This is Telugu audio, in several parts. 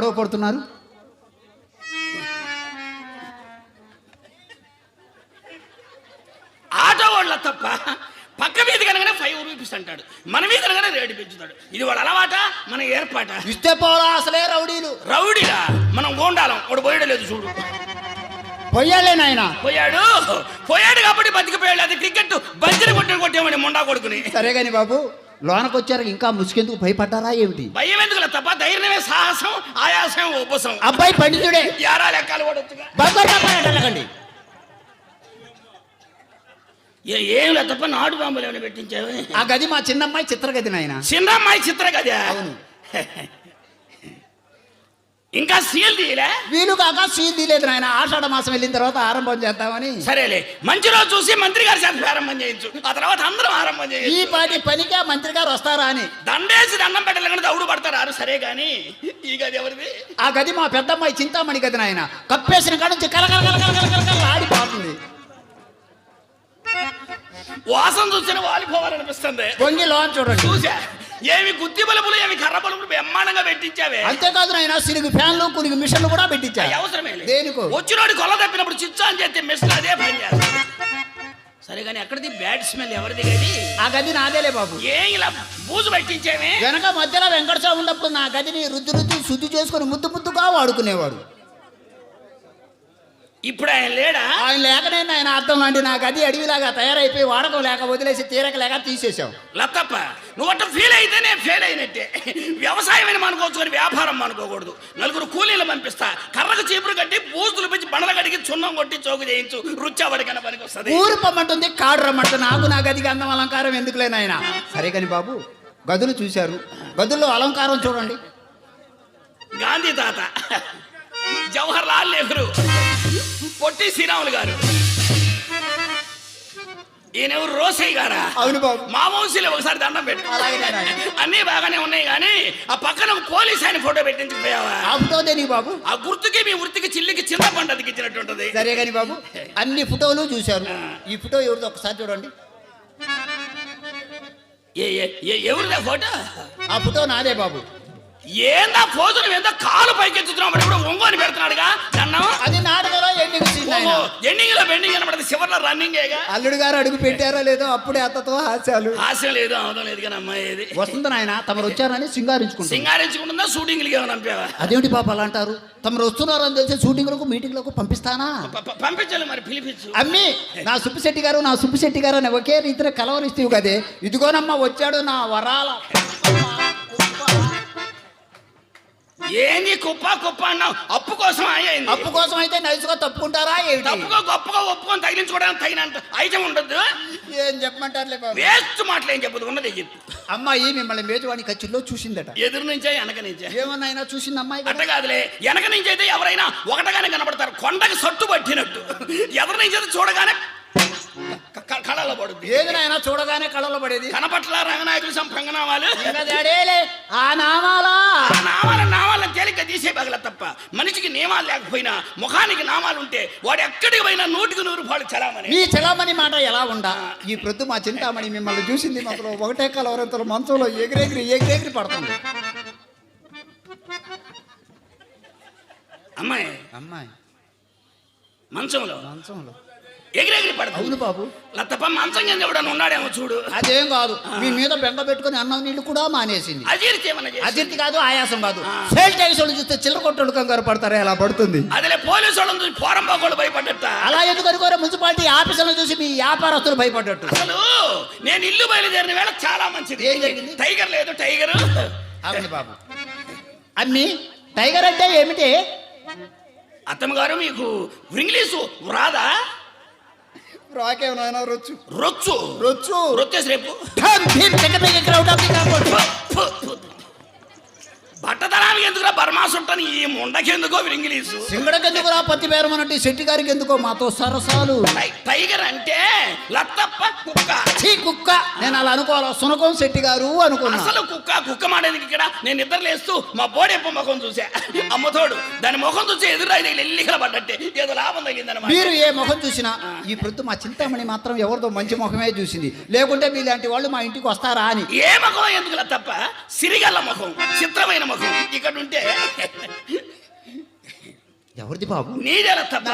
గొడవ పడుతున్నారు? ఆటో వాళ్ళ తప్ప పక్క మీద కనుక ఫైవ్ రూపీస్ అంటాడు. మన మీద కనుక రేటు పెంచుతాడు. ఇది వాడు అలవాట? మన ఏర్పాట? ఇస్తే పోరా అసలే రౌడీలు. రౌడీలా? మనం గోండాలం వాడు పోయడం లేదు చూడు. పొయ్యాలే నాయన. పోయాడు. పోయాడు కాబట్టి బతికిపోయాడు. అది క్రికెట్ బంతిని కొట్టి కొట్టేమని ముండా కొడుకుని. సరే కానీ బాబు లోనకు వచ్చారు ఇంకా ముసుకెందుకు భయపడ్డారా ఏమిటి? భయం ఎందుకు తప్ప ధైర్యమే సాహసం ఆయాసం ఉపసం అబ్బాయి పండితుడే యారా లెక్కలు కొడొచ్చుగా బంగారు ఏ ఏం లేదు తప్ప నాటు బాంబులు ఏమైనా పెట్టించావు? ఆ గది మా చిన్నమ్మాయి చిత్రగది నాయన. చిన్నమ్మాయి చిత్ర కదా అవును. ఇంకా సీల్ తీయలే? వీలు కాక సీల్ తీయలేదు నాయన. ఆషాఢ మాసం వెళ్ళిన తర్వాత ఆరంభం చేద్దామని. సరేలే మంచి రోజు చూసి మంత్రి గారి చేత ప్రారంభం చేయించు. ఆ తర్వాత అందరం ఆరంభం ఈ చేయించు పాటి పనికే మంత్రి గారు వస్తారా అని. దండేసి దండం పెట్టలేకుండా దౌడు పడతారు. సరే గాని ఈ గది ఎవరిది? ఆ గది మా పెద్దమ్మాయి చింతామణి గది నాయన. కప్పేసిన కాడ నుంచి కలకల కలకల ఆడిపోతుంది. వాసన చూసిన వాలిపోవాలనిపిస్తుంది. పొంగి లోన్ చూడండి. చూసా? ఏమి గుత్తి బలుపులు ఏమి కర్ర బలుపులు బ్రహ్మాండంగా పెట్టించావే. అంతేకాదు నాయన సిరుగు ఫ్యాన్లు కులిగి మిషన్లు కూడా పెట్టించాయి అవి అవసరమే లేదు. దేనికో? వచ్చినోడి కొల్ల తప్పినప్పుడు చిచ్చా అని చేస్తే మిషన్ అదే పని సరే కానీ ఎక్కడిది? బ్యాడ్ స్మెల్ ఎవరిది గది? ఆ గది నాదేలే బాబు. ఏం ఇలా బూజు పెట్టించేమే వెనక మధ్యలో వెంకటస్వామి ఉన్నప్పుడు నా గదిని రుద్ది రుద్ది శుద్ధి చేసుకుని ముద్దు ముద్దుగా వాడుకునేవాడు. ఇప్పుడు ఆయన లేడా? ఆయన లేకనే ఆయన అర్థం లాంటి నా గది అడవిలాగా తయారైపోయి వాడకం లేక వదిలేసి తీరక లేక తీసేసాం లత్తప్ప నువ్వు అట్ట ఫీల్ అయితే నేను ఫెయిల్ అయినట్టే. వ్యవసాయం అని అనుకోవచ్చు కానీ వ్యాపారం అనుకోకూడదు నలుగురు కూలీలు పంపిస్తా. కర్రకు చీపురు కట్టి బూజులు పెంచి బండలు కడిగి చున్నం కొట్టి చోకు చేయించు. రుచావడికైనా పనికి వస్తుంది ఊరు పొమ్మంటుంది కాడు రమ్మంటుంది. నాకు నా గదికి అందం అలంకారం ఎందుకులే నాయన? సరే కానీ బాబు గదులు చూశారు. గదుల్లో అలంకారం చూడండి. గాంధీ తాత. జవహర్ లాల్ నెహ్రూ. పొట్టి శ్రీరాములు గారు. ఈయనెవరు రోసయ్య గారా? అవును బాబు. మా వంశీలో ఒకసారి దండం పెట్టు. అన్నీ బాగానే ఉన్నాయి కానీ ఆ పక్కన పోలీస్ ఆయన ఫోటో పెట్టించుకుపోయావా? ఫోటోదే నీ బాబు? ఆ గుర్తుకి మీ వృత్తికి చిల్లికి చిన్న పంట అతికిచ్చినట్టుంటది సరే కానీ బాబు అన్ని ఫోటోలు చూశారు. ఈ ఫోటో ఎవరిదో ఒకసారి చూడండి. ఏ- ఎవరిదా ఫోటో? ఆ ఫోటో నాదే బాబు. ఏందా ఫోటోలు ఏందో కాలు పైకెత్తుతున్నావు మరి? ఇప్పుడు ఒంగోని పెడుతున్నాడుగా. దండం. అది నాటకంలో ఎండింగ్ సీన్ ఆయన. ఎండింగ్లో బెండింగ్ కనబడదు చివరిలో రన్నింగేగా అల్లుడు గారు అడుగు పెట్టారో లేదో అప్పుడే అత్తతో హాస్యాలు. ఆశ లేదు అవడం లేదు కానీ అమ్మాయి వస్తుంది నాయన తమరు వచ్చారని సింగారించుకుంటారు సింగారించుకుంటుందా? షూటింగ్లకి ఏమైనా పంపావా? అదేమిటి పాప అలా అంటారు? తమరు వస్తున్నారని తెలిసి షూటింగ్లకు మీటింగ్లకు పంపిస్తానా? ప- ప- పంపించాలి మరి పిలిపించు. అమ్మి నా సుబ్బిశెట్టి గారు నా సుబ్బిశెట్టి గారు అని ఒకే రీతిలో కలవరిస్తేవి కదే. ఇదిగోనమ్మా వచ్చాడు నా వరాల. ఏంది కుప్ప కుప్ప అన్నావు? అప్పు కోసం అయ్యింది. అప్పు కోసం అయితే నైస్గా తప్పుకుంటారా ఏమిటి? తప్పుగా గొప్పగా ఒప్పుకొని తగిలించుకోవడానికి తగినంత ఐటమ్ ఉండదు ఏం చెప్పమంటారులే బాబు? వేస్ట్ మాటలు ఏం చెప్పదు ఉన్నది చెప్పు అమ్మాయి మిమ్మల్ని మేజవాణి ఖర్చుల్లో చూసిందట. ఎదురు నుంచే వెనక నుంచే. ఏమన్నా చూసింది అమ్మాయి? అట్ట కాదులే. వెనక నుంచి అయితే ఎవరైనా ఒకటగానే కనబడతారు కొండకి సట్టు పట్టినట్టు. ఎదురు నుంచి అయితే చూడగానే కళలో పడుద్ది ఏది నాయనా చూడగానే కళ్ళలో పడేది? కనపట్ల రంగనాయకులు సంపంగనామాలు ఆ నామాలా? ఆ నామాల నామాలను తేలిక తీసే పగల తప్ప మనిషికి నియమాలు లేకపోయినా ముఖానికి నామాలు ఉంటే వాడు ఎక్కడికి పోయినా నూటికి నూరు పాలు చలామని ఈ చలామణి మాట ఎలా ఉండా? ఈ ప్రొద్దు మా చింతామణి మిమ్మల్ని చూసింది మాత్రం ఒకటే కలవరంతలో మంచంలో ఎగిరెగిరి ఎగిరెగిరి పడుతుంది. అమ్మాయి. అమ్మాయి. మంచంలో. మంచంలో. ఎగిరెగిరి పడతావు అవును బాబు. లత్తప్ప మంచం కింద ఎవడన్నా ఉన్నాడేమో చూడు. అదేం కాదు మీ మీద బెంగ పెట్టుకుని అన్నం నీళ్ళు కూడా మానేసింది. అజీర్తి ఏమన్నా అజిత్ కాదు ఆయాసం కాదు. సేల్ వాళ్ళు చూస్తే చిల్లర కొట్టడు కంగారు పడతారే అలా పడుతుంది. అదిలే పోలీసు వాళ్ళని చూసి పోరంబాకోళ్ళు భయపడ్డట అలా ఎందుకు అనుకోరా మున్సిపాలిటీ ఆఫీసులను చూసి మీ వ్యాపారస్తులు భయపడ్డట్టు. అసలు నేను ఇల్లు బయలుదేరిన వేళ చాలా మంచిది. ఏం జరిగింది? టైగర్ లేదు టైగర్. అవును బాబు. అమ్మి టైగర్ అంటే ఏమిటి? అత్తమ్మ గారు మీకు ఇంగ్లీషు రాదా? రాకేమైనా రొచ్చు. రొచ్చు? రొచ్చు. రొచ్చేసి రేపు. బట్టతనానికి ఎందుకురా బర్మాస్ ఉంటాను? ఈ ముండకెందుకో ఇంగ్లీషు? సింగడకెందుకురా పత్తి పేరమన్నట్టు శెట్టి గారికి ఎందుకో మాతో సరసాలు? టైగర్ అంటే లత్తప్ప కుక్క. చీ కుక్క. నేను అలా అనుకోవాలా? సునకం శెట్టి గారు అనుకున్నా. అసలు కుక్క కుక్క మాడేందుకు ఇక్కడ? నేను నిద్ర లేస్తూ మా బోడెప్ప ముఖం చూసా. అమ్మతోడు దాని ముఖం చూసి ఎదురు ఐదు ఎల్లికల పడ్డట్టే. ఏదో లాభం తగిలిందనమాట మీరు ఏ ముఖం చూసినా ఈ ప్రొద్దు మా చింతామణి మాత్రం ఎవరిదో మంచి ముఖమే చూసింది. లేకుంటే మీలాంటి వాళ్ళు మా ఇంటికి వస్తారా అని. ఏ ముఖం ఎందుకు తప్ప సిరిగల్ల ముఖం చిత్రమైన ముఖం ఇక్కడ ఉంటే ఎవరిది బాబు? నీదే లతప్ప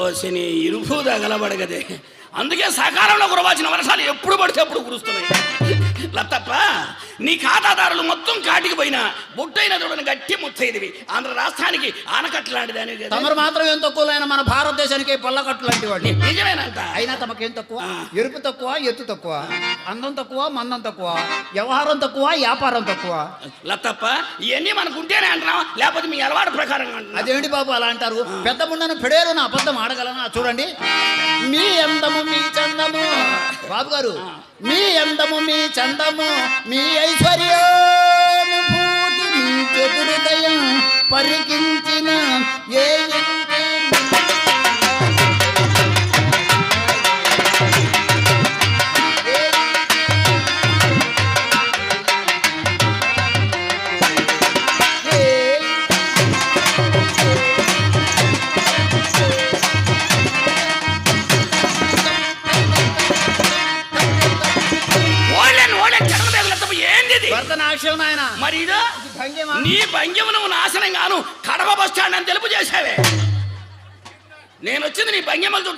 ఓసిని ఇరుపు తగలబడగదే అందుకే సకాలంలో కురవాల్సిన వర్షాలు ఎప్పుడు పడితే అప్పుడు కురుస్తున్నాయి. లత్తప్ప నీ ఖాతాదారులు మొత్తం కాటికి పోయినా బుట్టైన చూడని గట్టి ముత్తైదివి. ఆంధ్ర రాష్ట్రానికి ఆనకట్టు లాంటిదని కదా. తమరు మాత్రం ఏం తక్కువ మన భారతదేశానికి పొల్లకట్టు లాంటి వాడు ని- నిజమేనంట. అయినా తమకేం తక్కువ. ఎరుపు తక్కువ ఎత్తు తక్కువ? అందం తక్కువ మందం తక్కువ? వ్యవహారం తక్కువ వ్యాపారం తక్కువ? లత్తప్ప ఇవన్నీ మనకు ఉంటేనే అంటున్నాం లేకపోతే మీ అలవాటు ప్రకారంగా అదేంటి బాబు అలా అంటారు? పెద్ద ముండను పెడేరు నా అబద్ధం ఆడగలనా? చూడండి. మీ అందము మీ చందము. బాబు గారు మీ అందము మీ చందము మీ ఐశ్వర్యానుభూతి మీ చతురుదయం పరికించిన ఏ ఇంటి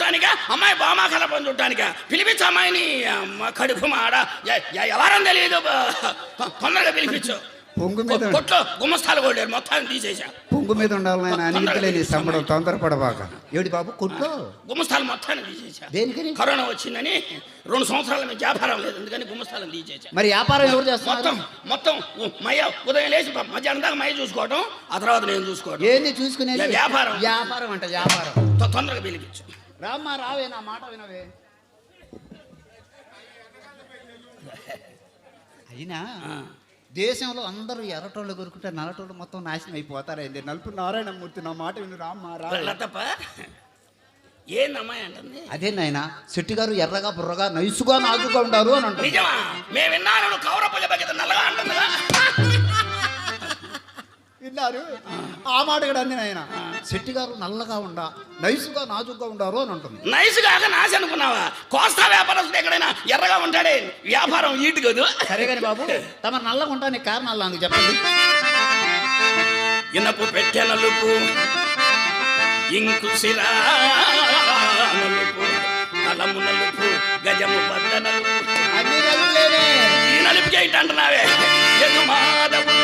చూడటానికా? అమ్మాయి బామా కలపని చూడటానికా పిలిపించు అమ్మాయిని. అమ్మ కడుపు మాడ. ఎవరని తెలియదు. తొందరగా పిలిపించు. పొంగు మీద కొట్లో గుమ్మస్తాలు కొట్టారు మొత్తాన్ని తీసేసా పొంగు మీద ఉండాలి సంబడం తొందరపడబాక. ఏడు బాబు కొట్లో? గుమ్మస్తాలు మొత్తాన్ని తీసేసా దేనికని కరోనా వచ్చిందని రెండు సంవత్సరాల మీద వ్యాపారం లేదు. అందుకని గుమ్మస్తాలను తీసేసా మరి వ్యాపారం ఎవరు మొత్తం చేస్తున్నారు? మొత్తం ఉ- మయ్య ఉదయం లేచి మధ్యాహ్నం దాకా మయ్య చూసుకోవటం ఆ తర్వాత నేను చూసుకోవడం ఏంది చూసుకునేది? వ్యాపారం. వ్యాపారం అంట వ్యాపారం. తొందరగా పిలిపించు. రామ్మా రావే నా మాట వినవే. అయినా. దేశంలో అందరూ ఎర్రటోళ్ళు కొరుకుంటే నల్లటోళ్ళు మొత్తం నాశనం అయిపోతారైంది నలుపు నారాయణమూర్తి నా మాట విను రామ్మా రా లతప్ప ఏందమ్మాయి అంటుంది? అదే నాయన శెట్టి గారు ఎర్రగా బుర్రగా నైసుగా నాజుగా ఉంటారు అని అంటారు నిజమా? మేము విన్నాను కౌరపల్లి నల్లగా అంటుందిగా విన్నారు. ఆ మాట కూడా అంది నాయన. శెట్టి గారు నల్లగా ఉండా నైసుగా నాజుగా ఉండారు అని అంటుంది. నైస్ కాక నాశ అనుకున్నావా? కోస్తా వ్యాపారస్తుడు ఎక్కడైనా ఎర్రగా ఉంటాడే? వ్యాపారం ఈటు కదూ. సరే కానీ బాబు తమ నల్లగా ఉంటానికి కారణాలు నాకు చెప్పండి. ఇనపు పెట్టె నలుపు ఇంకు సిరా నలుపు కలము నలుపు గజము బద్ద నలుపు. అన్ని ఈ నలుపుకే ఇటు అంటున్నావే నలుపు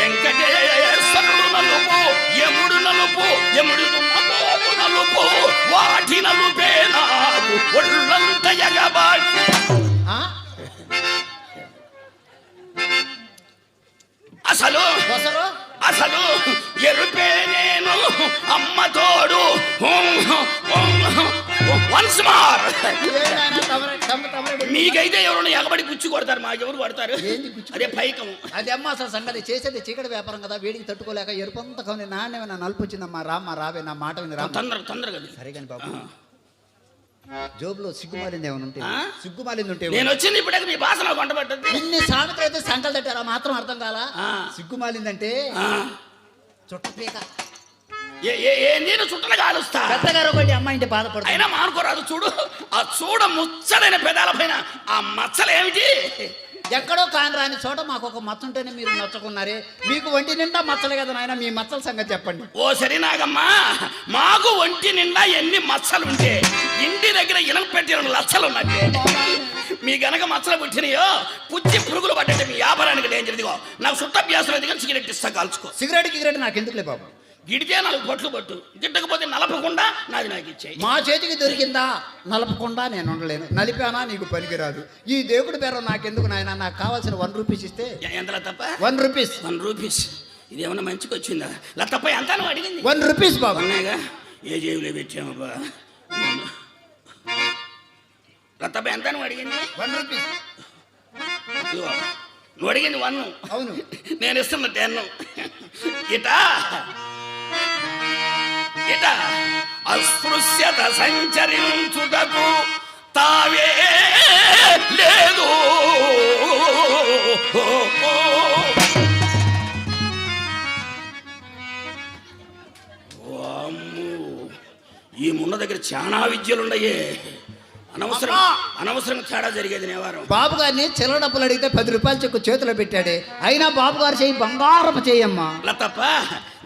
వెంకటేశ్వరుడు నలుపు యముడు నలుపు యముడు నలుపు వాటి నలుపే నాకు ఒళ్ళంత ఎగబాటి ఆ? అసలు అసలు ఎరుపే నేను అమ్మ తోడు. వన్స్ మార్ మీకైతే ఎవరైనా ఎగబడి గుచ్చి కొడతారు మాకు ఎవరు కొడతారు? ఏంది గుచ్చి అదే పైకము అది అమ్మ అసలు సంగతి. చేసేది చీకటి వ్యాపారం కదా వేడికి తట్టుకోలేక ఎరుపంత కొని నాణ్యమైన నలుపు వచ్చిందమ్మా రామ్మా రావే నా మాట విని రామ్మ తొందర తొందరగా సరే కానీ బాబు జోబులో సిగ్గుమాలింది ఏమైనా ఉంటే? సిగ్గుమాలింది ఉంటే నేను వచ్చింది ఇప్పుడే మీ భాషలో కొంట పట్టద్ది ఇన్ని సామెతలు అయితే సంకలు తట్టారా? మాత్రం అర్థం కాలా. సిగ్గుమాలిందంటే చుట్టపీక నేను చుట్టలు కాలుస్తా. పెద్దగారు ఒకటి అమ్మాయి ఇంటి బాధపడుతుంది. అయినా మానుకోరాదు చూడు. ఆ చూడ ముచ్చడైన పెదాల పైన ఆ మచ్చలు ఏమిటి? ఎక్కడో కాని రాని చోట మాకు ఒక మచ్చ ఉంటేనే మీరు నచ్చకున్నారే. మీకు ఒంటి నిండా మచ్చలే కదా నాయన మీ మచ్చల సంగతి చెప్పండి. ఓ సరి నాగమ్మా మాకు ఒంటి నిండా ఎన్ని మచ్చలు ఉంటే ఇంటి దగ్గర ఇనం పెట్టిన లచ్చలు ఉన్నట్టే మీ గనక మచ్చలు పుట్టినాయో పుచ్చి పురుగులు పడ్డట్టే మీ వ్యాపారానికి డేంజర్ ఇదిగో నాకు సుట్టభ్యాసం కానీ సిగరెట్ ఇస్తా కాల్చుకో. సిగరెట్ గిగరెట్ నాకు ఎందుకులే బాబు? గిడితే నాలుగు పొట్లు పట్టు. గిట్టకపోతే నలపకుండా నాది నాకు ఇచ్చేయి. మా చేతికి దొరికిందా? నలపకుండా నేను ఉండలేను. నలిపానా నీకు పనికిరాదు. ఈ దేవుడి పేరు నాకెందుకు నాయన? నాకు కావాల్సిన వన్ రూపీస్ ఇస్తే ఎంతలా తప్ప వన్ రూపీస్. One rupees. ఇదేమన్నా మంచికి వచ్చిందా? ఇలా తప్ప ఎంత నువ్వు అడిగింది? వన్ రూపీస్ బాబు. ఉన్నాయిగా? ఏ జేబులో పెట్టామబ్బా? లతప్ప ఎంత నువ్వు అడిగింది? One rupees. నువ్వు అడిగింది వన్. అవును. నేను ఇస్తున్న టెన్. ఇట. ఇట అస్పృశ్యత సంచరించుటకు తావే లేదు. వామ్మో, ఈ మున్న దగ్గర చాలా విద్యలున్నాయే అనవసరం అమ్మా! అనవసరంగా తేడా జరిగేది నేవారం. బాబు గారిని చిల్లర డబ్బులు అడిగితే పది రూపాయల చెక్కు చేతిలో పెట్టాడే. అయినా బాబు గారు చెయ్యి బంగారపు చెయ్యమ్మా లతప్ప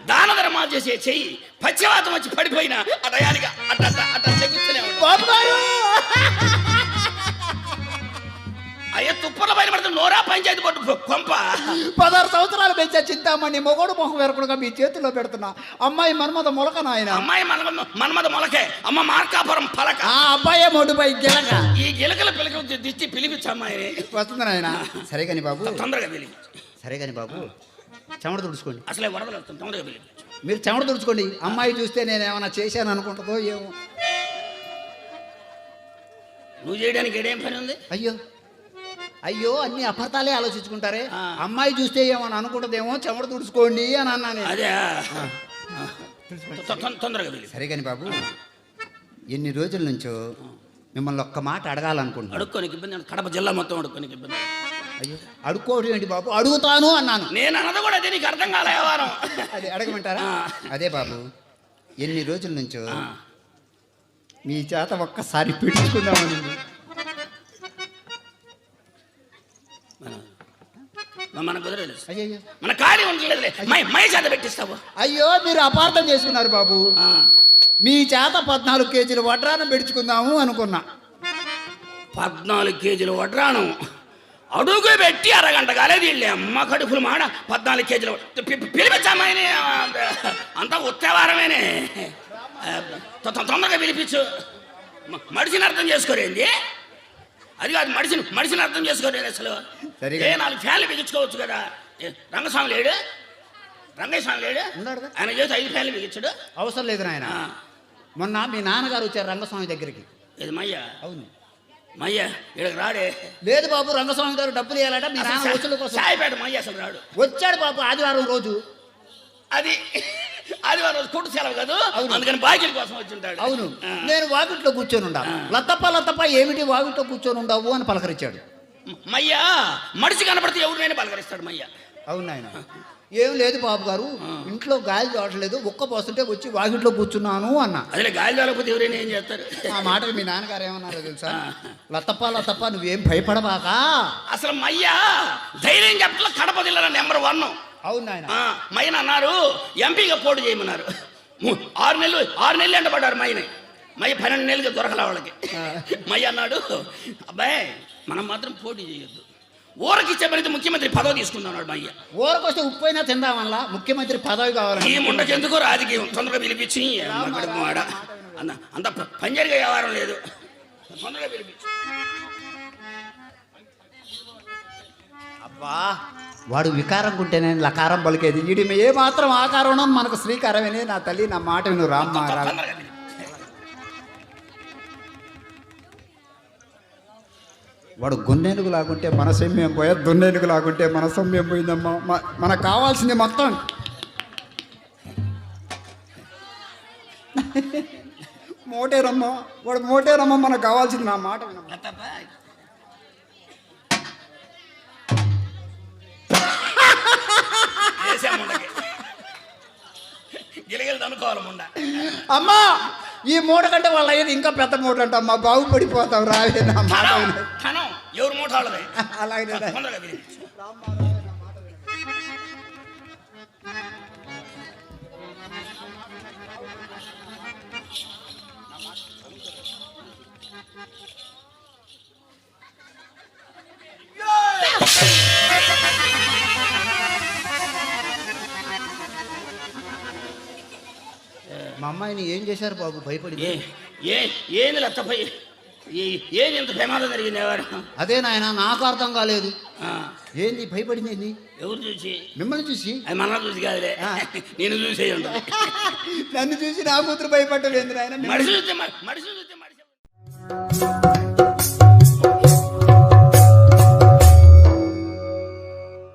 దాన ధర్మాలు చేసే చెయ్యి పశ్చివాతం వచ్చి పడిపోయినా అటయానిగా అట్ట అట్ట అట్ట చెగుతూనే ఉంటా. బాబు గారు అయ్యా తుప్పల పైన పడితే నోరా పంచాయతీ పట్టు కొంప. పదహారు సంవత్సరాలు పెంచా చింతామణి మొగోడు మొహం వెరకుడుగా మీ చేతిలో పెడుతున్నా. అమ్మాయి మన్మద మొలక నాయన. అమ్మాయి మన మన్మద మొలకే. అమ్మ మార్కాపురం పలక. ఆ అబ్బాయే మొడ్డుపై గిలక. ఈ గిలకల పిలక దిచ్చి పిలిపించు అమ్మాయిని వస్తుంది నాయన. సరే కాని బాబు. తొందరగా పిలిపించు. సరే కాని బాబు. చెమట తుడుచుకోండి. అసలే వరదలు వస్తుంది. తొందరగా పిలిపించు. మీరు చెమట తుడుచుకోండి. అమ్మాయి చూస్తే నేను ఏమైనా చేశాను అనుకుంటుందో ఏమో. నువ్వు చేయడానికి ఏడేం పని ఉంది? అయ్యో. అయ్యో అన్ని అపార్థాలే ఆలోచించుకుంటారే. అమ్మాయి చూస్తే ఏమని అనుకుంటుందేమో చెమట తుడుచుకోండి అని అన్నాను నేను. అదే తొందరగా సరే కాని బాబు ఎన్ని రోజుల నుంచో మిమ్మల్ని ఒక్క మాట అడగాలనుకుంటున్నాను. అడుక్కోనికి ఇబ్బంది. కడప జిల్లా మొత్తం అడుక్కోనికి ఇబ్బంది అయ్యో ఏంటి బాబు? అడుగుతాను అన్నాను. నేను అన్నది కూడా అదే నీకు అర్థం కాలే వారం అది అడగమంటారా. అదే బాబు ఎన్ని రోజుల నుంచో మీ చేత ఒక్కసారి పిడుచుకుందామని. మన కుదరలేదు. మన ఖాళీ ఉండలేదులే. మై మై చేత పెట్టిస్తావు? అయ్యో మీరు అపార్థం చేసుకున్నారు బాబు. మీ చేత పద్నాలుగు కేజీలు వడ్రానం పెడుచుకుందాము అనుకున్నా. పద్నాలుగు కేజీలు వడ్రాను అడుగు పెట్టి అరగంట కాలేదు వీళ్ళే అమ్మ కడుపులు మాడ పద్నాలుగు కేజీలు పిలిపించమ్మాయిని అంతా ఉత్తేవారమేనే. తొందరగా పిలిపించు. మడిసిని అర్థం చేసుకోరేంది? అది కాదు మడిసిని మడిసిని అర్థం చేసుకోలేదు అసలు. ఏ నాలుగు ఫ్యాన్లు బిగించుకోవచ్చు కదా. రంగస్వామి లేడు? రంగయ్య స్వామి లేడు. ఆయన చేసి ఐదు ఫ్యాన్లు బిగించాడు. అవసరం లేదు నాయన. ఆ, మొన్న మీ నాన్నగారు వచ్చారు రంగస్వామి దగ్గరికి. ఇది మయ్య? అవును. మయ్య ఇక్కడికి రాడే. లేదు బాబు రంగస్వామి గారు డబ్బులు ఇవ్వాలట మీ నాన్న వసూలు కోసం. సాయిపేట మయ్య అసలు రాడు. వచ్చాడు బాబు ఆదివారం రోజు. అది ఆదివారం రోజు కొట్టు సెలవు కాదు. అందుకని బాకీల కోసం వచ్చి ఉంటాడు. అవును. నేను వాకిట్లో కూర్చొని ఉండా. లత్తప్ప లత్తప్ప ఏమిటి వాకిట్లో కూర్చొని ఉండవు అని పలకరించాడు. మయ్య మడిసి కనపడితే ఎవరినైనా పలకరిస్తాడు మయ్య. అవును నాయన. ఏం లేదు బాబు గారు ఇంట్లో గాలి చూడట్లేదు ఒక్క పోస్తుంటే వచ్చి వాకిట్లో కూర్చున్నాను అన్న. అదిలే గాలి తోలకపోతే ఎవరైనా ఏం చేస్తారు? ఆ మాటకి మీ నాన్నగారు ఏమన్నారో తెలుసా? లత్తప్ప లత్తప్ప నువ్వేం భయపడబాక? అసలు మయ్య ధైర్యం చెప్పట్ల కడప జిల్లా నెంబర్ వన్. అవును నాయన. మయ్యన అన్నారు ఎంపీగా పోటీ చేయమన్నారు. ఆరు నెలలు ఆరు నెలలు ఎండబడ్డారు మయ్యని. మయ్య పన్నెండు నెలలుగా దొరకలే వాళ్ళకి. మయ్య అన్నాడు అబ్బాయి మనం మాత్రం పోటీ చేయొద్దు. ఊరకిచ్చే పనితే ముఖ్యమంత్రి పదవి తీసుకుందాం మయ్య ఊరకొస్తే ఉప్పు అయినా తిందామల్లా ముఖ్యమంత్రి పదవి ఈ కావాలని ముండకెందుకు రాజకీయం తొందరగా పిలిపించి వాడ అంత పంజరిగా వ్యవహారం లేదు. తొందరగా పిలిపించు. అబ్బా వాడు వికారం కుంటేనే లకారం పలికేది. వీడి ఏ మాత్రం ఆకారం మనకు శ్రీకారమేనే నా తల్లి నా మాట విను. రామ్మ వాడు గున్నెనుగు లాగుంటే మన సొమ్యం పోయా దున్నెనుగు లాగుంటే మన సొమ్యం పోయిందమ్మా మనకు కావాల్సింది మొత్తం. మోటేరమ్మా వాడు మోటేరమ్మా మనకు కావాల్సింది నా మాట అమ్మా ఈ మూట కంటే వాళ్ళ ఇంకా పెద్ద మూట అంట అమ్మా. బాగుపడిపోతాం రావే నా మాట ఎవరు మూట వాళ్ళది అలాగే తొందరగా మా అమ్మాయిని ఏం చేశారు బాబు? భయపడి ఏ ఏ ఏంది లతప్ప ఏ- ఏంది ఇంత ప్రమాదం జరిగింది ఎవరు అదే నాయన నాకు అర్థం కాలేదు. ఆ, ఏంది భయపడింది ఏంది? ఎవరు చూసి? మిమ్మల్ని చూసి? అది మన చూసి కాదులే. నేను చూసే ఉంటుంది. నన్ను చూసి నా కూతురు భయపడ్డలేదు నాయన? మనిషి చూస్తే మ- మనిషి చూస్తే మనిషి